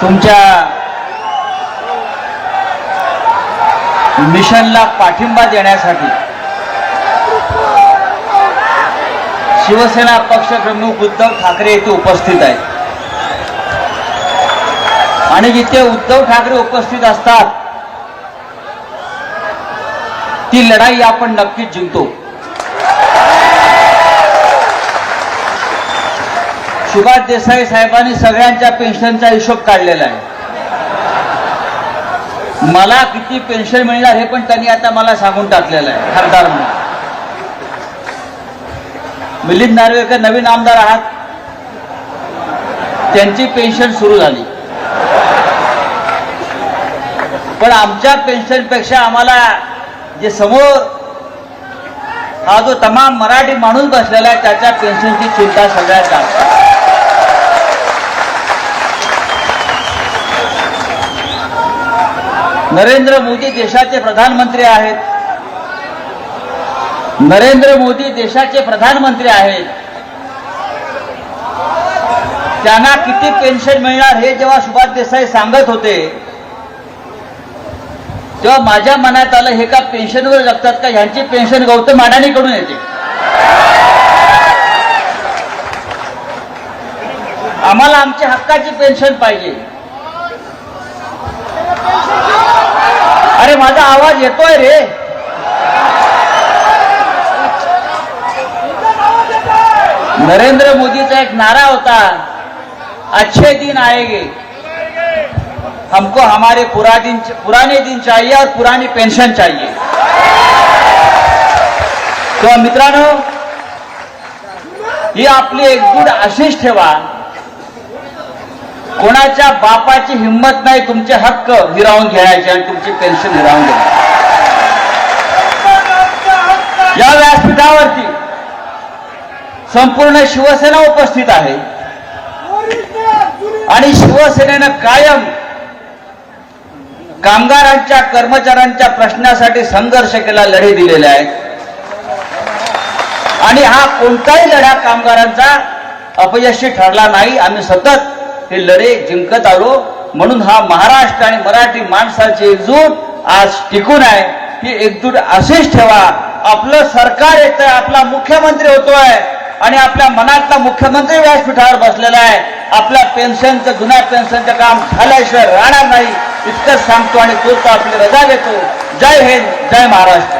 तुमच्या मिशनला पाठिंबा देण्यासाठी शिवसेना पक्षप्रमुख उद्धव ठाकरे येथे उपस्थित आहेत. आणि जिथे उद्धव ठाकरे उपस्थित असतात ती लढाई आपण नक्कीच जिंकतो. सुभाष देसाई साहेबांनी सगळ्यांच्या पेन्शनचा हिशोब काढलेला आहे. मला किती पेन्शन मिळणार हे पण त्यांनी आता मला सांगून टाकलेलं आहे खासदार म्हणून. मिलिंद नार्वेकर नवीन आमदार आहात. त्यांची पेन्शन सुरू झाली. पण आमच्या पेन्शनपेक्षा आम्हाला जे समोर हा जो तमाम मराठी माणूस बसलेला आहे त्याच्या पेन्शनची चिंता सगळ्यात जास्त नरेंद्र मोदी देशाचे प्रधानमंत्री आहेत. नरेंद्र मोदी देशाचे प्रधानमंत्री आहेत. त्यांना किती पेन्शन मिळणार हे जेव्हा सुभाष देसाई सांगत होते तेव्हा माझ्या मनात आलं हे का पेन्शनवर जगतात का? ह्यांची पेन्शन गौतम अडाणीकडून येते. आम्हाला आमच्या हक्काची पेन्शन पाहिजे. अरे माझा आवाज येतोय रे. नरेंद्र मोदीचा एक नारा होता. अच्छे दिन आएगे. हमको हमारे पुरा दिन पुराने दिन चाहिए और पुरानी पेंशन चाहिए. तो मित्रांनो ही आपली एकजूट अशीच ठेवा. कोणाच्या बापाची हिंमत नाही तुमचे हक्क हिरावून घ्यायचे आणि तुमची पेन्शन हिरावून घ्यायची. या व्यासपीठावरती संपूर्ण शिवसेना उपस्थित आहे. आणि शिवसेनेनं कायम कामगारांच्या कर्मचाऱ्यांच्या प्रश्नासाठी संघर्ष केला लढे दिलेले आहेत. आणि हा कोणताही लढा कामगारांचा अपयशी ठरला नाही. आम्ही सतत हे लढे जिंकत आलो. म्हणून हा महाराष्ट्र आणि मराठी माणसाची एकजूट आज टिकून आहे. ही एकजूट अशीच ठेवा. आपलं सरकार येतंय आपला मुख्यमंत्री होतोय आणि आपल्या मनातला मुख्यमंत्री व्यासपीठावर बसलेला आहे. आपल्या पेन्शनचं जुन्या पेन्शनचं काम झाल्याशिवाय राहणार नाही. इतकंच सांगतो आणि तो आपली रजा देतो जय हिंद जय महाराष्ट्र.